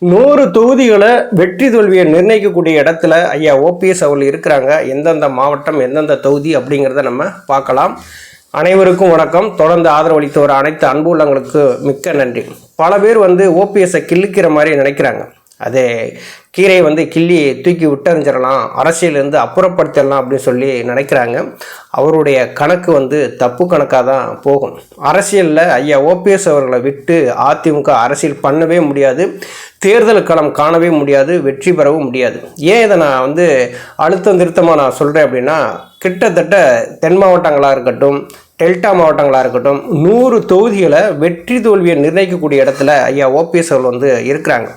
நூறு தொகுதிகளை வெற்றி தோல்வியை நிர்ணயிக்கக்கூடிய இடத்துல ஐயா ஓபிஎஸ் அவர்கள் இருக்கிறாங்க. எந்தெந்த மாவட்டம் எந்தெந்த தொகுதி அப்படிங்கிறத நம்ம பார்க்கலாம். அனைவருக்கும் வணக்கம். தொடர்ந்து ஆதரவளித்து வர அனைத்து அன்பு உள்ளங்களுக்கு மிக்க நன்றி. பல பேர் வந்து ஓபிஎஸ்ஸை கிள்ளிக்கிற மாதிரி நினைக்கிறாங்க. அதே கீரை வந்து கிள்ளி தூக்கி விட்டறிஞ்சிடலாம் அரசியலேருந்து அப்புறப்படுத்திடலாம் அப்படின்னு சொல்லி நினைக்கிறாங்க. அவருடைய கணக்கு வந்து தப்பு கணக்காக தான் போகும். அரசியலில் ஐயா ஓபிஎஸ் அவர்களை விட்டு அதிமுக அரசியல் பண்ணவே முடியாது தேர்தல் களம் காணவே முடியாது வெற்றி பெறவும் முடியாது. ஏன் இதை நான் வந்து அழுத்தம் திருத்தமாக நான் சொல்கிறேன் அப்படின்னா கிட்டத்தட்ட தென் மாவட்டங்களாக இருக்கட்டும் டெல்டா மாவட்டங்களாக இருக்கட்டும் நூறு தொகுதிகளை வெற்றி தோல்வியை நிர்ணயிக்கக்கூடிய இடத்துல ஐயா ஓபிஎஸ் அவர்கள் வந்து இருக்கிறாங்க.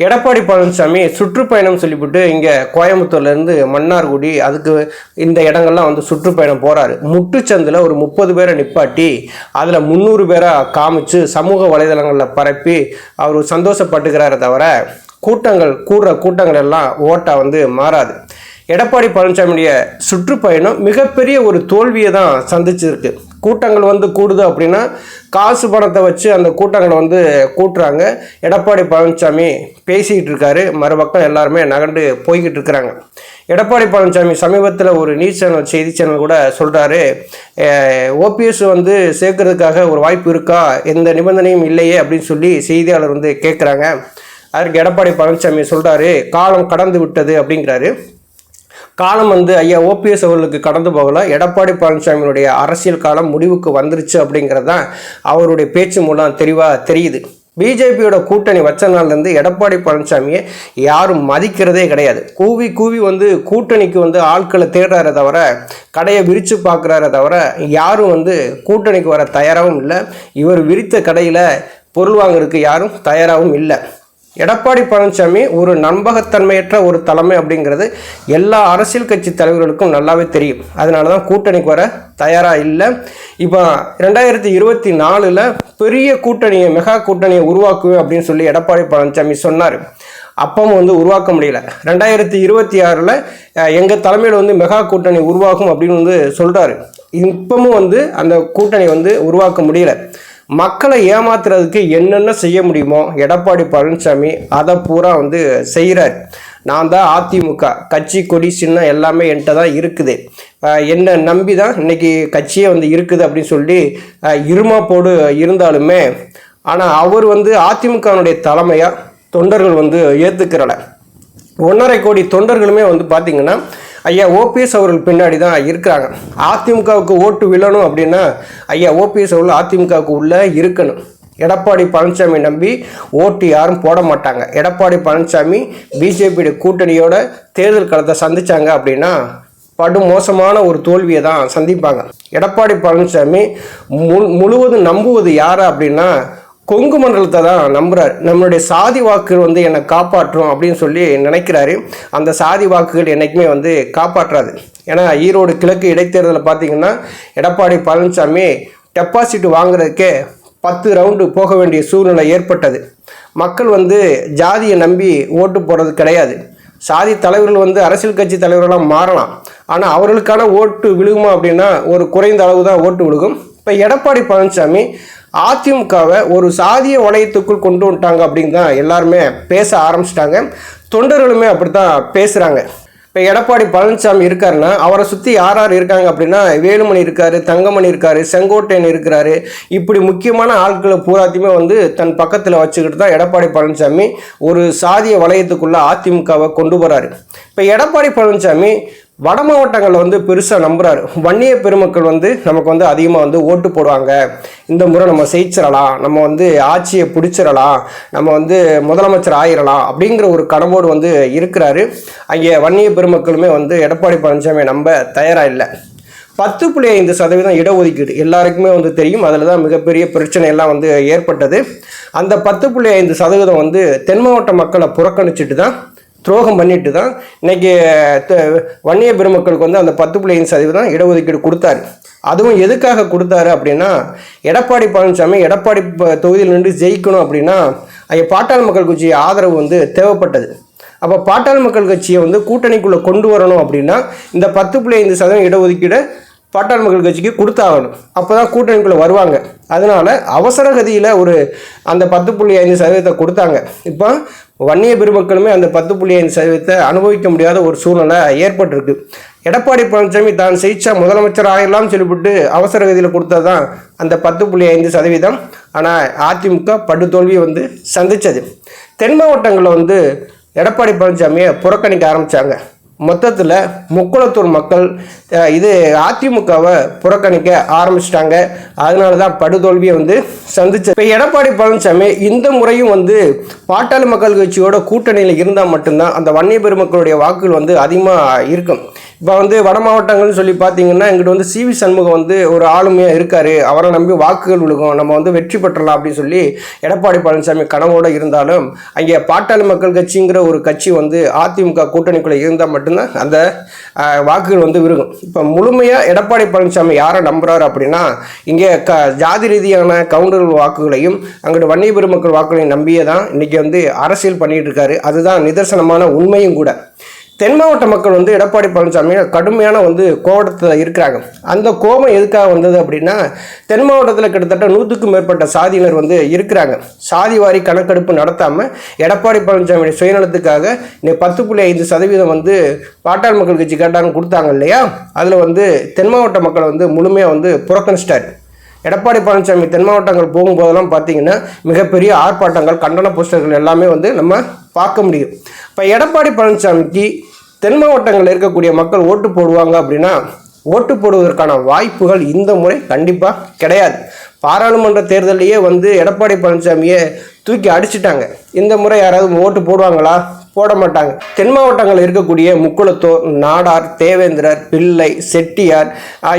எடப்பாடி பழனிசாமி சுற்றுப்பயணம் சொல்லிவிட்டு இங்கே கோயம்புத்தூர்லேருந்து மன்னார்குடி அதுக்கு இந்த இடங்கள்லாம் வந்து சுற்றுப்பயணம் போகிறாரு முட்டுச்சந்தில் ஒரு முப்பது பேரை நிப்பாட்டி அதில் முந்நூறு பேரை காமிச்சு சமூக வலைதளங்களில் பரப்பி அவர் சந்தோஷப்பட்டுக்கிறாரே தவிர கூட்டங்கள் கூடுற கூட்டங்கள் எல்லாம் ஓட்டா வந்து மாறாது. எடப்பாடி பழனிசாமியுடைய சுற்றுப்பயணம் மிகப்பெரிய ஒரு தோல்வியை தான் சந்திச்சிருக்கு. கூட்டங்கள் வந்து கூடுது அப்படின்னா காசு பணத்தை வச்சு அந்த கூட்டங்களை வந்து கூட்டுறாங்க. எடப்பாடி பழனிசாமி பேசிக்கிட்டு இருக்காரு. மறுபக்கம் எல்லாருமே நகண்டு போய்கிட்டு இருக்கிறாங்க. எடப்பாடி பழனிசாமி சமீபத்தில் ஒரு நியூஸ் சேனல் செய்தி சேனல் கூட சொல்கிறாரு ஓபிஎஸ் வந்து சேர்க்கறதுக்காக ஒரு வாய்ப்பு இருக்கா? எந்த நிபந்தனையும் இல்லையே அப்படின்னு சொல்லி செய்தியாளர் வந்து கேட்குறாங்க அதற்கு எடப்பாடி பழனிசாமி சொல்கிறாரு காலம் கடந்து விட்டது அப்படிங்கிறாரு. காலம் வந்து ஐயா ஓபிஎஸ் அவர்களுக்கு கடந்து போகலாம் எடப்பாடி பழனிசாமியினுடைய அரசியல் காலம் முடிவுக்கு வந்துருச்சு அப்படிங்கிறது தான் அவருடைய பேச்சு மூலம் தெளிவாக தெரியுது. பிஜேபியோட கூட்டணி வச்ச நாள்லேருந்து எடப்பாடி பழனிசாமியை யாரும் மதிக்கிறதே கிடையாது. கூவி கூவி வந்து கூட்டணிக்கு வந்து ஆட்களை தேடுறாரே தவிர கடையை விரித்து பார்க்குறாரே தவிர யாரும் வந்து கூட்டணிக்கு வர தயாராகவும் இல்லை. இவர் விரித்த கடையில் பொருள் வாங்குறதுக்கு யாரும் தயாராகவும் இல்லை. எடப்பாடி பழனிசாமி ஒரு நம்பகத்தன்மையற்ற ஒரு தலைமை அப்படிங்கிறது எல்லா அரசியல் கட்சி தலைவர்களுக்கும் நல்லாவே தெரியும். அதனால தான் கூட்டணிக்கு வர தயாராக இல்லை. இப்போ ரெண்டாயிரத்தி இருபத்தி நாலில் பெரிய கூட்டணியை மெகா கூட்டணியை உருவாக்குவேன் அப்படின்னு சொல்லி எடப்பாடி பழனிசாமி சொன்னார். அப்பவும் வந்து உருவாக்க முடியல. ரெண்டாயிரத்தி இருபத்தி ஆறில் எங்கள் தலைமையில் வந்து மெகா கூட்டணி உருவாகும் அப்படின்னு வந்து சொல்கிறாரு இப்பவும் வந்து அந்த கூட்டணி வந்து உருவாக்க முடியல. மக்களை ஏமாத்துறதுக்கு என்னென்ன செய்ய முடியுமோ எடப்பாடி பழனிசாமி அதை பூரா வந்து செய்கிறார் நான் தான் அதிமுக கட்சி கொடி சின்னம் எல்லாமே என்கிட்ட தான் இருக்குது. என்னை நம்பி தான் இன்னைக்கு கட்சியே வந்து இருக்குது அப்படின்னு சொல்லி இருமாப்போடு இருந்தாலுமே ஆனால் அவர் வந்து அதிமுகனுடைய தலைமையாக தொண்டர்கள் வந்து ஏற்றுக்கிறல ஒன்றரை கோடி தொண்டர்களுமே வந்து பார்த்திங்கன்னா ஐயா ஓபிஎஸ் அவர்கள் பின்னாடி தான் இருக்கிறாங்க. அதிமுகவுக்கு ஓட்டு விழணும் அப்படின்னா ஐயா ஓபிஎஸ் அவர்கள் அதிமுகவுக்கு உள்ளே இருக்கணும். எடப்பாடி பழனிசாமி நம்பி ஓட்டு யாரும் போட மாட்டாங்க. எடப்பாடி பழனிசாமி பிஜேபியுடைய கூட்டணியோட தேர்தல் களத்தை சந்திச்சாங்க அப்படின்னா படு மோசமான ஒரு தோல்வியை தான் சந்திப்பாங்க. எடப்பாடி பழனிசாமி முழுவதும் நம்புவது யார் அப்படின்னா கொங்கு மண்டலத்தை தான் நம்புகிறார் நம்மளுடைய சாதி வாக்குகள் வந்து என்னை காப்பாற்றும் அப்படின்னு சொல்லி நினைக்கிறாரு. அந்த சாதி வாக்குகள் என்றைக்குமே வந்து காப்பாற்றாது. ஏன்னா ஈரோடு கிழக்கு இடைத்தேர்தலில் பார்த்தீங்கன்னா எடப்பாடி பழனிசாமி டெபாசிட் வாங்குறதுக்கே பத்து ரவுண்டு போக வேண்டிய சூழ்நிலை ஏற்பட்டது. மக்கள் வந்து ஜாதியை நம்பி ஓட்டு போடுறது கிடையாது. சாதி தலைவர்கள் வந்து அரசியல் கட்சி தலைவர்களாக மாறலாம். ஆனால் அவர்களுக்கான ஓட்டு விழுகுமா அப்படின்னா ஒரு குறைந்த அளவு தான் ஓட்டு விழுகும். இப்போ எடப்பாடி பழனிசாமி அதிமுகவை ஒரு சாதிய வளையத்துக்குள் கொண்டு வந்துட்டாங்க அப்படின்னு தான் எல்லாருமே பேச ஆரம்பிச்சிட்டாங்க. தொண்டர்களுமே அப்படி தான் பேசுகிறாங்க இப்போ எடப்பாடி பழனிசாமி இருக்காருன்னா அவரை சுற்றி யார் யார் இருக்காங்க அப்படின்னா வேலுமணி இருக்காரு தங்கமணி இருக்காரு செங்கோட்டையன் இருக்கிறாரு. இப்படி முக்கியமான ஆட்களை பூராத்தையுமே வந்து தன் பக்கத்தில் வச்சுக்கிட்டு தான் எடப்பாடி பழனிசாமி ஒரு சாதிய வலயத்துக்குள்ளே அதிமுகவை கொண்டு போகிறாரு இப்போ எடப்பாடி பழனிசாமி வட மாவட்டங்களில் வந்து பெருசாக நம்புகிறாரு வன்னிய பெருமக்கள் வந்து நமக்கு வந்து அதிகமாக வந்து ஓட்டு போடுவாங்க. இந்த முறை நம்ம ஜெயிச்சிடலாம் நம்ம வந்து ஆட்சியை பிடிச்சிடலாம். நம்ம வந்து முதலமைச்சர் ஆயிரலாம் அப்படிங்கிற ஒரு கனவோடு வந்து இருக்கிறாரு. அங்கே வன்னிய பெருமக்களுமே வந்து எடப்பாடி பழனிசாமி நம்ப தயாராக இல்லை. பத்து புள்ளி ஐந்து சதவீதம் இடஒதுக்கீடு எல்லாருக்குமே வந்து தெரியும். அதில் தான் மிகப்பெரிய பிரச்சனை எல்லாம் வந்து ஏற்பட்டது. அந்த பத்து புள்ளி ஐந்து சதவீதம் வந்து தென் மாவட்ட மக்களை புறக்கணிச்சிட்டு தான் துரோகம் பண்ணிட்டு தான் இன்னைக்கு வன்னிய பெருமக்களுக்கு வந்து அந்த பத்து புள்ளி ஐந்து சதவீதம் இடஒதுக்கீடு கொடுத்தாரு. அதுவும் எதுக்காக கொடுத்தாரு அப்படின்னா எடப்பாடி பழனிசாமி எடப்பாடி தொகுதியில் நின்று ஜெயிக்கணும் அப்படின்னா ஐயா பாட்டாள் மக்கள் கட்சி ஆதரவு வந்து தேவைப்பட்டது. அப்போ பாட்டாள் மக்கள் கட்சியை வந்து கூட்டணிக்குள்ளே கொண்டு வரணும் அப்படின்னா இந்த பத்து புள்ளி ஐந்து சதவீதம் இடஒதுக்கீடை பாட்டாள் மக்கள் கட்சிக்கு கொடுத்தாகணும். அப்போ தான் கூட்டணிக்குள்ளே வருவாங்க. அதனால் அவசர கதியில் ஒரு அந்த பத்து புள்ளி ஐந்து சதவீதத்தை கொடுத்தாங்க. இப்போ வன்னிய பெருமக்களுமே அந்த பத்து புள்ளி ஐந்து சதவீதத்தை அனுபவிக்க முடியாத ஒரு சூழ்நிலை ஏற்பட்டிருக்கு. எடப்பாடி பழனிசாமி தான் சிகிச்சை முதலமைச்சர் ஆகலாம் சொல்லிவிட்டு அவசர கதியில் கொடுத்தது தான் அந்த பத்து புள்ளி ஐந்து சதவீதம். ஆனால் அதிமுக படுதோல்வியை வந்து சந்தித்தது தென் மாவட்டங்களில் வந்து எடப்பாடி பழனிசாமியை புறக்கணிக்க ஆரம்பித்தாங்க மொத்தத்தில் முக்குளத்தூர் மக்கள் இது அதிமுகவை புறக்கணிக்க ஆரம்பிச்சிட்டாங்க. அதனால தான் படுதோல்வியை வந்து சந்திச்சு இப்போ எடப்பாடி பழனிசாமி இந்த முறையும் வந்து பாட்டாளி மக்கள் கட்சியோட கூட்டணியில் இருந்தால் மட்டும்தான் அந்த வன்னிய பெருமக்களுடைய வாக்குகள் வந்து அதிகமாக இருக்கும். இப்போ வந்து வட மாவட்டங்கள்னு சொல்லி பார்த்தீங்கன்னா எங்கிட்ட வந்து சிவி சண்முகம் வந்து ஒரு ஆளுமையாக இருக்கார். அவரை நம்பி வாக்குகள் விழுகும். நம்ம வந்து வெற்றி பெற்றலாம் அப்படின்னு சொல்லி எடப்பாடி பழனிசாமி கனவோடு இருந்தாலும் அங்கே பாட்டாளி மக்கள் கட்சிங்கிற ஒரு கட்சி வந்து அதிமுக கூட்டணிக்குள்ளே இருந்தால் மட்டும்தான் அந்த வாக்குகள் வந்து விருகும் இப்போ முழுமையாக எடப்பாடி பழனிசாமி யாரை நம்புறாரு அப்படின்னா இங்கே க ஜாதி ரீதியான கவுண்டர்கள் வாக்குகளையும் அங்கிட்டு வன்னிய பெருமக்கள் வாக்குகளையும் நம்பியே தான் இன்றைக்கி வந்து அரசியல் பண்ணிகிட்டு இருக்காரு. அதுதான் நிதர்சனமான உண்மையும் கூட. தென் மாவட்ட மக்கள் வந்து எடப்பாடி பழனிசாமி கடுமையான வந்து கோபத்தில் இருக்கிறாங்க. அந்த கோபம் எதுக்காக வந்தது அப்படின்னா தென் மாவட்டத்தில் கிட்டத்தட்ட நூற்றுக்கும் மேற்பட்ட சாதியினர் வந்து இருக்கிறாங்க. சாதி வாரி கணக்கெடுப்பு நடத்தாமல் எடப்பாடி பழனிசாமியுடைய சுயநலத்துக்காக இன்னைக்கு பத்து புள்ளி ஐந்து சதவீதம் வந்து பாட்டாள் மக்கள் கட்சி கேட்டான்னு கொடுத்தாங்க இல்லையா? அதில் வந்து தென் மாவட்ட மக்களை வந்து முழுமையாக வந்து புறக்கணிச்சிட்டார். எடப்பாடி பழனிசாமி தென் மாவட்டங்கள் போகும்போதெல்லாம் பார்த்தீங்கன்னா மிகப்பெரிய ஆர்ப்பாட்டங்கள் கண்டன போஸ்டர்கள் எல்லாமே வந்து நம்ம பார்க்க முடியும். இப்போ எடப்பாடி பழனிசாமிக்கு தென் மாவட்டங்களில் இருக்கக்கூடிய மக்கள் ஓட்டு போடுவாங்க அப்படின்னா ஓட்டு போடுவதற்கான வாய்ப்புகள் இந்த முறை கண்டிப்பாக கிடையாது. பாராளுமன்ற தேர்தலையே வந்து எடப்பாடி பழனிசாமியை தூக்கி அடிச்சிட்டாங்க. இந்த முறை யாராவது ஓட்டு போடுவாங்களா? போட மாட்டாங்க தென் மாவட்டங்களில் இருக்கக்கூடிய முக்குளத்தோர் நாடார் தேவேந்திரர் பிள்ளை செட்டியார்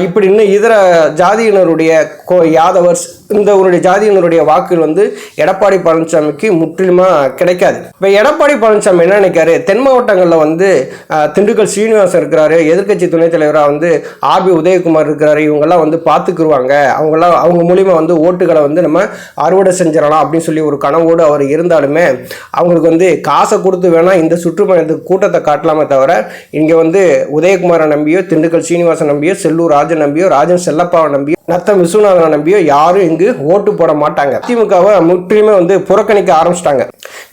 இப்படின்னு இதர ஜாதியினருடைய கோ யாதவர்ஸ் இந்த ஜாதியினருடைய வாக்குகள் வந்து எடப்பாடி பழனிசாமிக்கு முற்றிலுமாக கிடைக்காது. இப்போ எடப்பாடி பழனிசாமி என்ன நினைக்காரு தென் மாவட்டங்களில் வந்து திண்டுக்கல் சீனிவாசன் இருக்கிறாரு எதிர்க்கட்சி துணைத் தலைவராக வந்து ஆர்பி உதயகுமார் இருக்கிறாரு இவங்கெல்லாம் வந்து பார்த்துக்குருவாங்க அவங்கெல்லாம் அவங்க மூலிமா வந்து ஓட்டுகளை வந்து நம்ம அறுவடை செஞ்சிடலாம் அப்படின்னு சொல்லி ஒரு கனவோடு அவர் இருந்தாலுமே அவங்களுக்கு வந்து காசை கொடுத்து வேணும் வேணால் இந்த சுற்றுப்பயணத்துக்கு கூட்டத்தை காட்டலாமே தவிர இங்கே வந்து உதயகுமாரை நம்பியோ திண்டுக்கல் சீனிவாசன் நம்பியோ செல்லூர் ராஜன் நம்பியோ ராஜன் செல்லப்பாவை நம்பியோ நத்தம் விஸ்வநாதனை நம்பியோ யாரும் இங்கு ஓட்டு போட மாட்டாங்க. திமுகவை முற்றிலுமே வந்து புறக்கணிக்க ஆரம்பிச்சிட்டாங்க.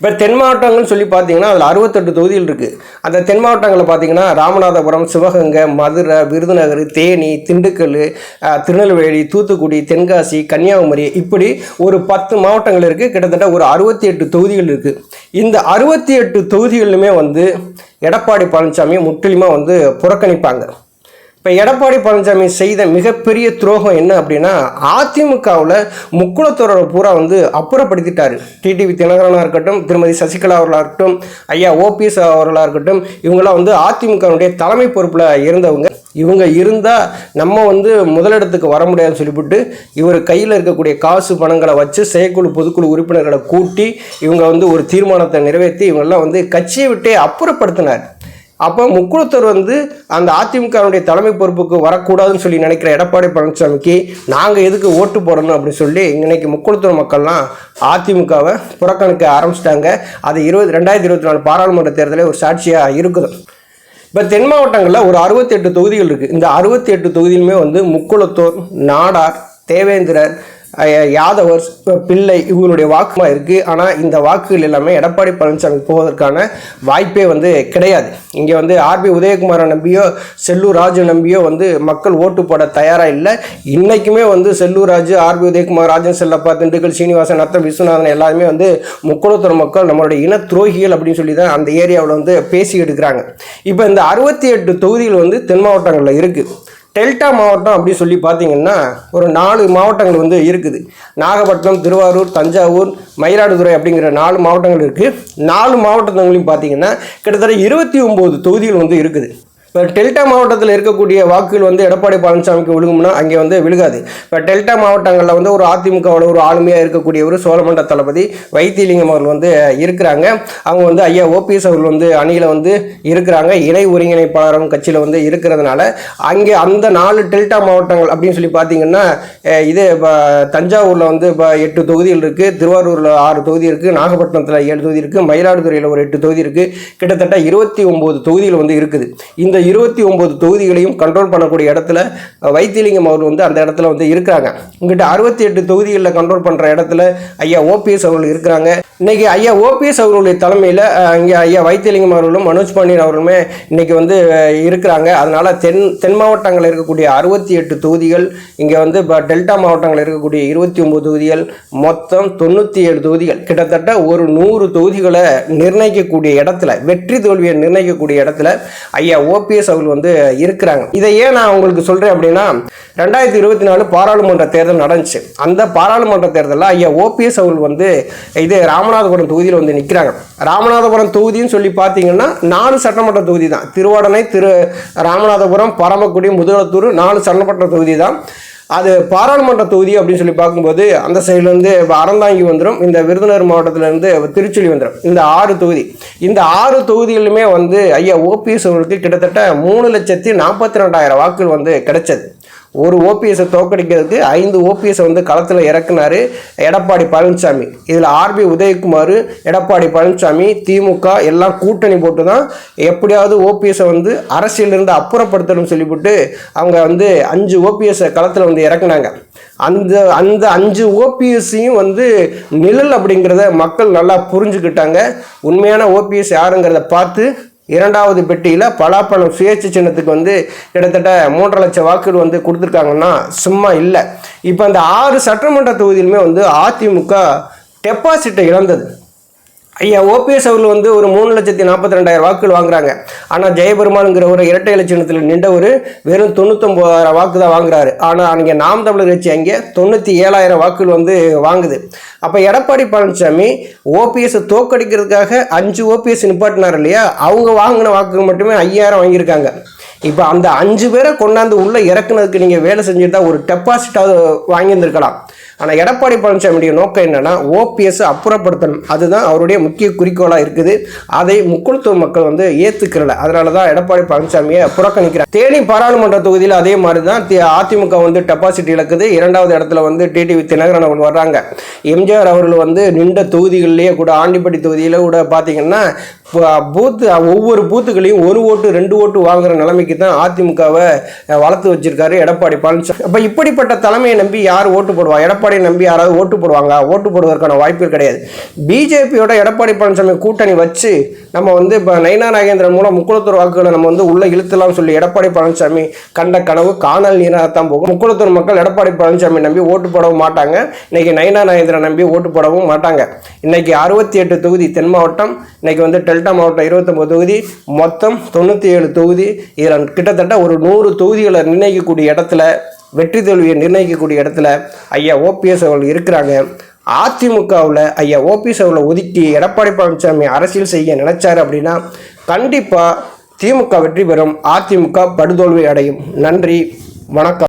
இப்போ தென் மாவட்டங்கள்னு சொல்லி பார்த்தீங்கன்னா அதில் அறுபத்தெட்டு தொகுதிகள் இருக்குது அந்த தென் மாவட்டங்களில் பார்த்தீங்கன்னா ராமநாதபுரம் சிவகங்கை மதுரை விருதுநகர் தேனி திண்டுக்கல் திருநெல்வேலி தூத்துக்குடி தென்காசி கன்னியாகுமரி இப்படி ஒரு பத்து மாவட்டங்கள் இருக்குது கிட்டத்தட்ட ஒரு அறுபத்தி எட்டு தொகுதிகள் இருக்குது இந்த அறுபத்தி எட்டு தொகுதிகளிலுமே வந்து எடப்பாடி பழனிசாமி முற்றிலுமாக வந்து புறக்கணிப்பாங்க. இப்போ எடப்பாடி பழனிசாமி செய்த மிகப்பெரிய துரோகம் என்ன அப்படின்னா அதிமுகவில் முக்குளத்தோரோட பூரா வந்து அப்புறப்படுத்திட்டார். டிடிவி தினகரனாக இருக்கட்டும் திருமதி சசிகலா அவர்களாக இருக்கட்டும் ஐயா ஓபிஎஸ் அவர்களாக இருக்கட்டும் இவங்கெல்லாம் வந்து அதிமுகவுடைய தலைமை பொறுப்பில் இருந்தவங்க. இவங்க இருந்தால் நம்ம வந்து முதலிடத்துக்கு வர முடியாதுன்னு சொல்லிவிட்டு இவர் கையில் இருக்கக்கூடிய காசு பணங்களை வச்சு செயற்குழு பொதுக்குழு உறுப்பினர்களை கூட்டி இவங்க வந்து ஒரு தீர்மானத்தை நிறைவேற்றி இவங்கெல்லாம் வந்து கட்சியை விட்டே அப்புறப்படுத்தினார். அப்போ முக்குளத்தூர் வந்து அந்த அதிமுகவுடைய தலைமை பொறுப்புக்கு வரக்கூடாதுன்னு சொல்லி நினைக்கிற எடப்பாடி பழனிசாமிக்கு நாங்கள் எதுக்கு ஓட்டு போடணும் அப்படின்னு சொல்லி இன்னைக்கு முக்குளத்தூர் மக்கள்லாம் அதிமுகவை புறக்கணிக்க ஆரம்பிச்சிட்டாங்க. அது இருபது ரெண்டாயிரத்தி இருபத்தி நாலு பாராளுமன்ற தேர்தலே ஒரு சாட்சியாக இருக்குது. இப்போ தென் மாவட்டங்களில் ஒரு அறுபத்தி எட்டு தொகுதிகள் இருக்குது இந்த அறுபத்தி எட்டு தொகுதியிலுமே வந்து முக்குளத்தூர் நாடார் தேவேந்திரர் அஹ், யாதவர் பிள்ளை இவங்களுடைய வாக்குமா இருக்குது ஆனால் இந்த வாக்குகள் எல்லாமே எடப்பாடி பழனிசாமி போவதற்கான வாய்ப்பே வந்து கிடையாது. இங்கே வந்து ஆர்பி உதயகுமாரை நம்பியோ செல்லூர் ராஜு நம்பியோ வந்து மக்கள் ஓட்டு போட தயாராக இல்லை. இன்றைக்குமே வந்து செல்லூர் ராஜு ஆர்பி உதயகுமார் ராஜன் செல்லப்பா திண்டுக்கல் சீனிவாசன் நத்தம் விஸ்வநாதன் எல்லாருமே வந்து முக்குளத்தூர் மக்கள் நம்மளுடைய இன துரோகிகள் அப்படின்னு சொல்லி தான் அந்த ஏரியாவில் வந்து பேசி எடுக்கிறாங்க. இப்போ இந்த அறுபத்தி எட்டு தொகுதிகள் வந்து தென் மாவட்டங்களில் இருக்குது டெல்டா மாவட்டம் அப்படி சொல்லி பார்த்தீங்கன்னா ஒரு நாலு மாவட்டங்கள் வந்து இருக்குது. நாகப்பட்டினம் திருவாரூர் தஞ்சாவூர் மயிலாடுதுறை அப்படிங்கிற நாலு மாவட்டங்கள் இருக்குது நாலு மாவட்டங்களையும் பார்த்தீங்கன்னா கிட்டத்தட்ட இருபத்தி ஒம்பது தொகுதிகள் வந்து இருக்குது. இப்போ டெல்டா மாவட்டத்தில் இருக்கக்கூடிய வாக்குகள் வந்து எடப்பாடி பழனிசாமிக்கு விழுகும்னா அங்கே வந்து விழுகாது. இப்போ டெல்டா மாவட்டங்களில் வந்து ஒரு அதிமுகவில் ஒரு ஆளுமையாக இருக்கக்கூடிய ஒரு சோழமண்ட தளபதி வைத்தியலிங்கம் அவர்கள் வந்து இருக்கிறாங்க. அவங்க வந்து ஐயா ஓபிஎஸ் அவர்கள் வந்து அணியில் வந்து இருக்கிறாங்க. இணை ஒருங்கிணைப்பாளரும் கட்சியில் வந்து இருக்கிறதுனால அங்கே அந்த நாலு டெல்டா மாவட்டங்கள் அப்படின்னு சொல்லி பார்த்தீங்கன்னா இது இப்போ தஞ்சாவூரில் வந்து இப்போ எட்டு தொகுதிகள் இருக்குது திருவாரூரில் ஆறு தொகுதி இருக்குது நாகப்பட்டினத்தில் ஏழு தொகுதி இருக்குது மயிலாடுதுறையில் ஒரு எட்டு தொகுதி இருக்குது கிட்டத்தட்ட இருபத்தி ஒம்பது தொகுதிகள் வந்து இருக்குது. இந்த இருபத்தி ஒம்பது தொகுதிகளையும் கண்ட்ரோல் பண்ணக்கூடிய இடத்துல வைத்திலிங்கம் அவர் வந்து அந்த இடத்துல வந்து இருக்கிறாங்க. இங்கிட்ட அறுபத்தி எட்டு தொகுதிகளில் கண்ட்ரோல் பண்ணுற இடத்துல ஐயா ஓபிஎஸ் அவர்கள் இருக்கிறாங்க. இன்றைக்கி ஐயா ஓபிஎஸ் அவர்களுடைய தலைமையில் இங்கே ஐயா வைத்தியலிங்கம் அவர்களும் மனோஜ் பாண்டியன் அவர்களுமே இன்றைக்கி வந்து இருக்கிறாங்க. அதனால் தென் தென் மாவட்டங்களில் இருக்கக்கூடிய அறுபத்தி எட்டு தொகுதிகள் இங்கே வந்து இப்போ டெல்டா மாவட்டங்களில் இருக்கக்கூடிய இருபத்தி ஒம்பது தொகுதிகள் மொத்தம் தொண்ணூற்றி ஏழு தொகுதிகள். கிட்டத்தட்ட ஒரு நூறு தொகுதிகளை நிர்ணயிக்கக்கூடிய இடத்துல வெற்றி தோல்வியை நிர்ணயிக்கக்கூடிய இடத்துல ஐயா ஓபி ஓபிஎஸ் அவர்கள் வந்து இருக்கிறாங்க. இதை ஏன் நான் உங்களுக்கு சொல்கிறேன் அப்படின்னா ரெண்டாயிரத்தி இருபத்தி நாலு பாராளுமன்ற தேர்தல் நடந்துச்சு. அந்த பாராளுமன்ற தேர்தலில் ஐயா ஓபிஎஸ் அவர்கள் வந்து இது ராமநாதபுரம் தொகுதியில் வந்து நிற்கிறாங்க ராமநாதபுரம் தொகுதின்னு சொல்லி பார்த்தீங்கன்னா நாலு சட்டமன்ற தொகுதி தான். திருவாடனை திரு ராமநாதபுரம் பரமக்குடி முதலத்தூர் நாலு சட்டமன்ற தொகுதி தான். அது பாராளுமன்ற தொகுதி அப்படின்னு சொல்லி பார்க்கும்போது அந்த சைட்லேருந்து அறந்தாங்கி வந்துடும் இந்த விருதுநகர் மாவட்டத்திலேருந்து திருச்சுழி வந்துடும் இந்த ஆறு தொகுதி. இந்த ஆறு தொகுதிகளுமே வந்து ஐயா ஓபிஎஸ் அவர்களுக்கு கிட்டத்தட்ட மூணு லட்சத்தி நாற்பத்தி ரெண்டாயிரம் வாக்குகள் வந்து கிடைச்சது. ஒரு ஓபிஎஸ்ஸை தோக்கடிக்கிறதுக்கு ஐந்து ஓபிஎஸை வந்து களத்தில் இறக்குனாரு எடப்பாடி பழனிசாமி இதில் ஆர்பி உதயகுமார் எடப்பாடி பழனிசாமி திமுக எல்லாம் கூட்டணி போட்டு தான் எப்படியாவது ஓபிஎஸ்ஸை வந்து அரசியலிருந்து அப்புறப்படுத்தணும்னு சொல்லிவிட்டு அவங்க வந்து அஞ்சு ஓபிஎஸ்ஸை களத்தில் வந்து இறக்குனாங்க. அந்த அந்த அஞ்சு ஓபிஎஸ்ஸையும் வந்து நிழல் அப்படிங்கிறத மக்கள் நல்லா புரிஞ்சுக்கிட்டாங்க. உண்மையான ஓபிஎஸ் யாருங்கிறத பார்த்து இரண்டாவது பெட்டியில் பலாப்பழம் சுயேட்சை சின்னத்துக்கு வந்து கிட்டத்தட்ட மூன்றரை லட்சம் வாக்குகள் வந்து கொடுத்துருக்காங்கன்னா சும்மா இல்லை. இப்போ அந்த ஆறு சட்டமன்ற தொகுதியிலுமே வந்து அதிமுக டெபாசிட்டை இழந்தது. ஐயா ஓபிஎஸ் அவர்கள் வந்து ஒரு மூணு லட்சத்தி நாற்பத்தி ரெண்டாயிரம் வாக்குகள் வாங்குறாங்க. ஆனால் ஜெயபெருமானுங்கிற ஒரு இரட்டை இலட்சணத்தில் நின்றவர் வெறும் தொண்ணூத்தொம்பதாயிரம் வாக்கு தான் வாங்குறாரு. ஆனால் அங்கே நாம் தமிழர் கட்சி அங்கே தொண்ணூற்றி ஏழாயிரம் வாக்குகள் வந்து வாங்குது. அப்போ எடப்பாடி பழனிசாமி ஓபிஎஸ்ஸை தோக்கடிக்கிறதுக்காக அஞ்சு ஓபிஎஸ் நிப்பாட்டினார் இல்லையா? அவங்க வாங்கின வாக்குகள் மட்டுமே ஐயாயிரம் வாங்கியிருக்காங்க. இப்போ அந்த அஞ்சு பேரை கொண்டாந்து உள்ளே இறக்குனதுக்கு நீங்கள் வேலை செஞ்சுட்டு தான் ஒரு டெபாசிட்டாவது வாங்கியிருந்திருக்கலாம். ஆனால் எடப்பாடி பழனிசாமியுடைய நோக்கம் என்னென்னா ஓபிஎஸ் அப்புறப்படுத்தணும். அதுதான் அவருடைய முக்கிய குறிக்கோளாக இருக்குது. அதை முக்குளத்தூர் மக்கள் வந்து ஏற்றுக்கிறல அதனால தான் எடப்பாடி பழனிசாமியை புறக்கணிக்கிறார் தேனி பாராளுமன்ற தொகுதியில் அதே மாதிரி தான் அதிமுக வந்து டெபாசிட் இழக்குது. இரண்டாவது இடத்துல வந்து டிடிவி தினகரன் அவர்கள் வர்றாங்க. எம்ஜிஆர் அவர்கள் வந்து நின்ற தொகுதிகளிலேயே கூட ஆண்டிப்பட்டி தொகுதியில் கூட பார்த்தீங்கன்னா பூத்து ஒவ்வொரு பூத்துகளையும் ஒரு ஓட்டு ரெண்டு ஓட்டு வாங்குற நிலைமைக்கு தான் அதிமுகவை வளர்த்து வச்சிருக்காரு எடப்பாடி பழனிசாமி. அப்போ இப்படிப்பட்ட தலைமையை நம்பி யார் ஓட்டு போடுவா? எடப்பாடியை நம்பி யாராவது ஓட்டு போடுவாங்க ஓட்டு போடுவதற்கான வாய்ப்பு கிடையாது. பிஜேபியோட எடப்பாடி பழனிசாமி கூட்டணி வச்சு நம்ம வந்து இப்போ நயனா நாகேந்திரன் மூலம் முக்குளத்தூர் வாக்குகளை நம்ம வந்து உள்ள இழுத்துலாம் சொல்லி எடப்பாடி பழனிசாமி கண்ட கனவு காணல் நீராக தான் போகும். முக்குளத்தூர் மக்கள் எடப்பாடி பழனிசாமி நம்பி ஓட்டு போடவும் மாட்டாங்க. இன்னைக்கு நயனா நாகேந்திரன் நம்பி ஓட்டு போடவும் மாட்டாங்க. இன்னைக்கு அறுபத்தி எட்டு தொகுதி தென் மாவட்டம் இன்னைக்கு வந்து டெல் டெல்டா மாவட்டம் இருபத்தொம்பது தொகுதி மொத்தம் தொண்ணூற்றி ஏழு தொகுதி. இதில் கிட்டத்தட்ட ஒரு நூறு தொகுதிகளை நிர்ணயிக்கக்கூடிய இடத்துல வெற்றி தோல்வியை நிர்ணயிக்கக்கூடிய இடத்துல ஐயா ஓபிஎஸ் அவர்கள் இருக்கிறாங்க. அதிமுகவில் ஐயா ஓபிஎஸ் அவர்களை ஒதுக்கி எடப்பாடி பழனிசாமி அரசியல் செய்ய நினைச்சார் அப்படின்னா கண்டிப்பாக திமுக வெற்றி பெறும். அதிமுக படுதோல்வி அடையும். நன்றி வணக்கம்.